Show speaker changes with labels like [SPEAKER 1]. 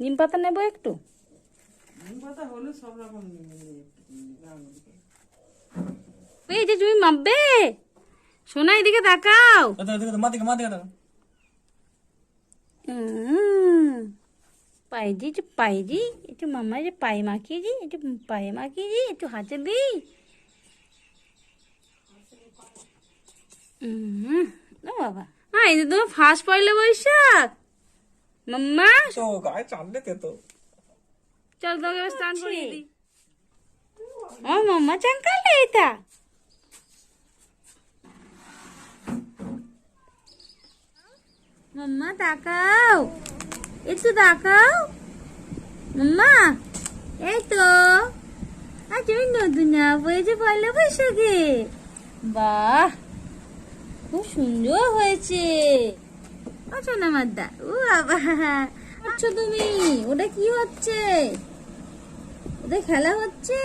[SPEAKER 1] নিম পাতা নেব একটু?
[SPEAKER 2] নিম পাতা হলে সব রকম
[SPEAKER 1] এই যে তুমি মাপবে? সোনা এদিকে তাকাও।
[SPEAKER 3] দিকে মা দিকে দেখো।
[SPEAKER 1] পাইজি একটু পাইজি একটু মামা যে পায়ে মাখিয়েছি একটু পায়ে মাখিয়েছি একটু হাতে উম, ও বাবা। হ্যাঁ এই যে তোমার ফার্স্ট পয়লা বৈশাখ।
[SPEAKER 3] তো গায়ে চাপ দিতে তো
[SPEAKER 1] চল তোকে এবার স্নান করিয়ে দিই। ও মাম্মা চাঙ্কালে এটা। মাম্মা তাকাও। একটু তাকাও। মাম্মা এই তো। আজ নতুন জামা পরেছে পয়লা বৈশাখে। বাহ খুব সুন্দর হয়েছে। আচ্ছা না মাদ্দা? ও আচ্ছা তুমি ওটা কি হচ্ছে? ওটা খেলা হচ্ছে?